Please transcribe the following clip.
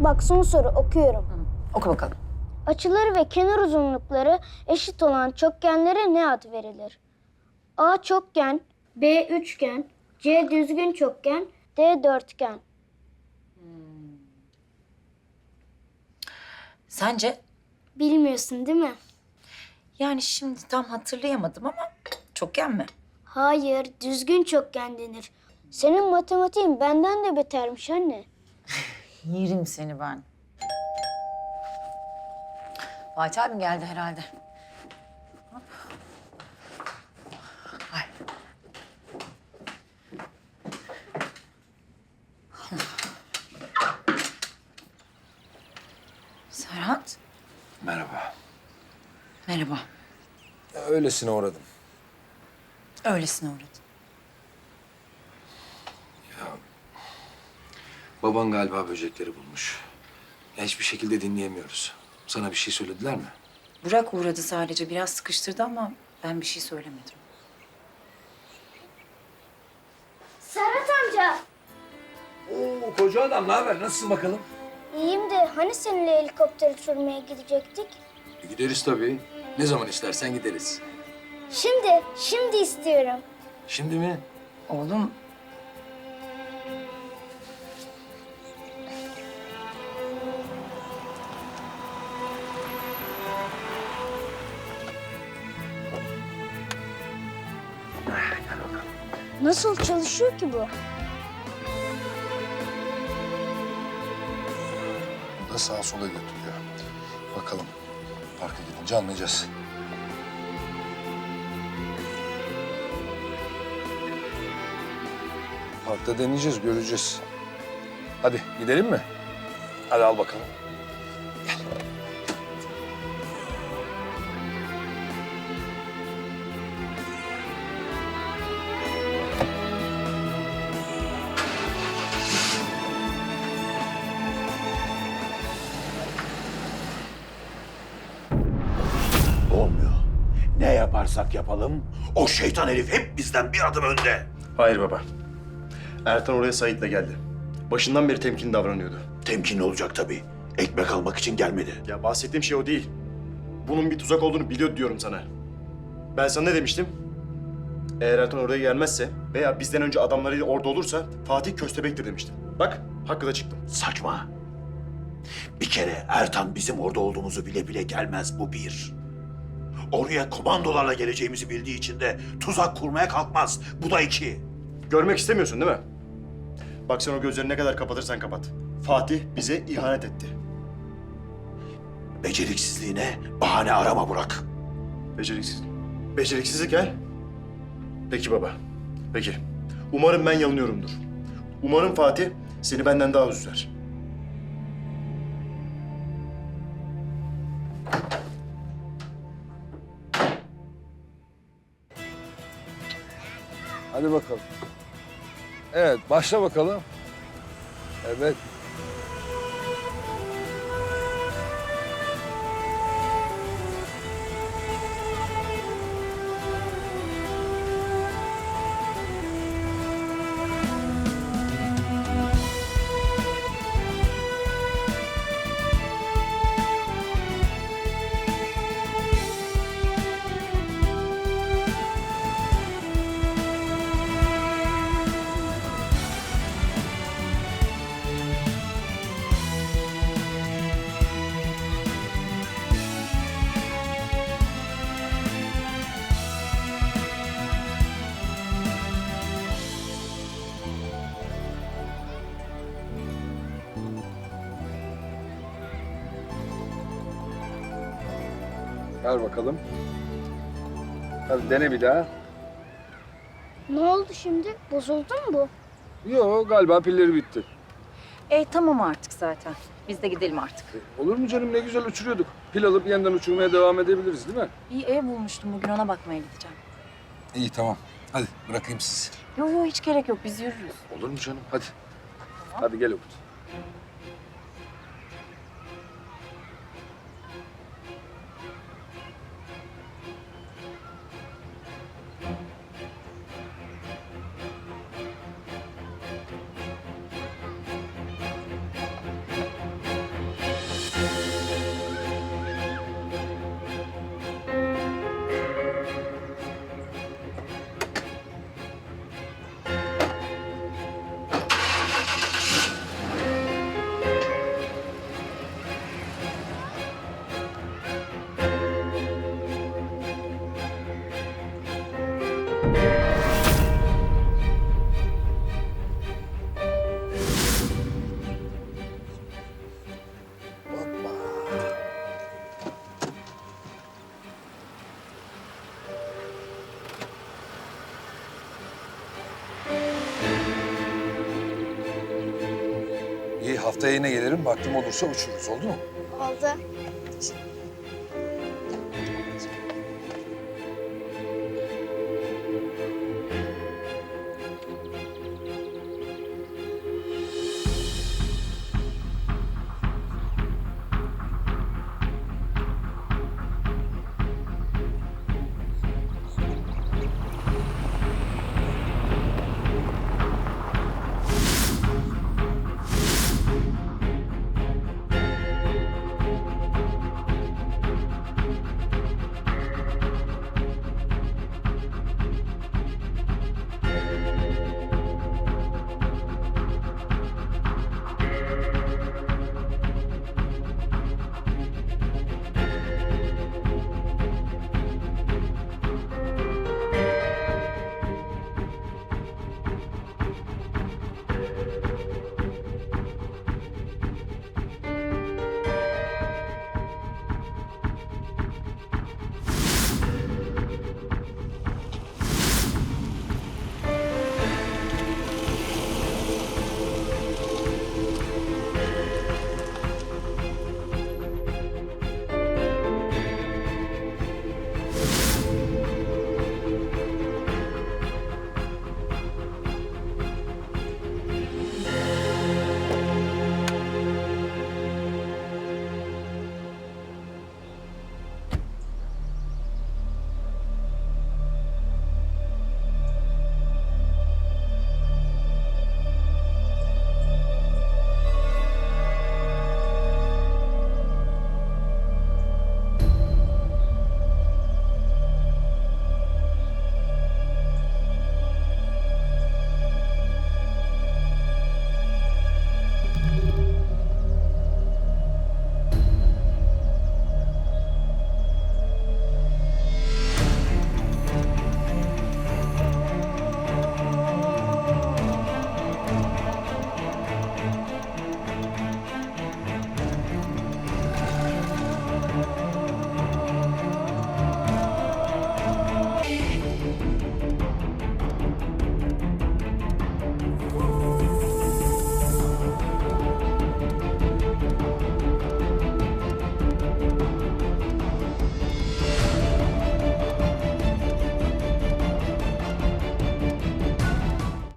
Bak son soru okuyorum. Oku bakalım. Açıları ve kenar uzunlukları eşit olan çokgenlere ne ad verilir? A çokgen, B üçgen, C düzgün çokgen, D dörtgen. Sence? Bilmiyorsun değil mi? Yani şimdi tam hatırlayamadım ama çokgen mi? Hayır, düzgün çokgen denir. Senin matematiğin benden de betermiş anne. Yerim seni ben. Fatih abim geldi herhalde. Hop. Ay. Serhat, Merhaba. merhaba. Öylesine uğradım. Öylesine uğradım. Baban galiba böcekleri bulmuş. Ya hiçbir şekilde dinleyemiyoruz. Sana bir şey söylediler mi? Burak uğradı sadece. Biraz sıkıştırdı ama ben bir şey söylemedim. Serhat amca. Oo koca adam ne haber? Nasılsın bakalım? İyiyim de hani seninle helikopter uçurmaya gidecektik? E, gideriz tabii. Ne zaman istersen gideriz. Şimdi, şimdi istiyorum. Şimdi mi? Oğlum Nasıl çalışıyor ki bu? Bu da sağa sola götürüyor. Bakalım. Parka gidince anlayacağız. Parkta deneyeceğiz, göreceğiz. Hadi gidelim mi? Hadi al bakalım. Yaparsak yapalım o şeytan herif hep bizden bir adım önde. Hayır baba. Ertan oraya Sait'le geldi. Başından beri temkinli davranıyordu. Temkinli olacak tabii. Ekmek almak için gelmedi. Ya bahsettiğim şey o değil. Bunun bir tuzak olduğunu biliyor diyorum sana. Ben sana ne demiştim? Eğer Ertan oraya gelmezse veya bizden önce adamlarıyla orada olursa Fatih köstebektir demiştim. Bak hakkı da çıktım. Saçma. Bir kere Ertan bizim orada olduğumuzu bile bile gelmez bu bir. Oraya komandolarla geleceğimizi bildiği için de tuzak kurmaya kalkmaz. Bu da iki. Görmek istemiyorsun değil mi? Bak sen o gözlerini ne kadar kapatırsan kapat. Fatih bize ihanet etti. Beceriksizliğine bahane arama Burak. Beceriksiz. Beceriksizlik ha? Peki baba. Peki. Umarım ben yanılıyorumdur. Umarım Fatih seni benden daha üzer. Hadi bakalım. Evet, başla bakalım. Evet. Ver bakalım. Hadi dene bir daha. Ne oldu şimdi? Bozuldu mu bu? Yok, galiba pilleri bitti. E tamam artık zaten. Biz de gidelim artık. Olur mu canım? Ne güzel uçuruyorduk. Pil alıp yeniden uçurmaya devam edebiliriz değil mi? Bir ev bulmuştum bugün ona bakmaya gideceğim. İyi, tamam. Hadi bırakayım sizi. Yok yok hiç gerek yok biz yürürüz. Olur mu canım? Hadi. Hadi gel Umut. Haftaya yine gelirim. Baktım olursa uçururuz. Oldu mu? Oldu.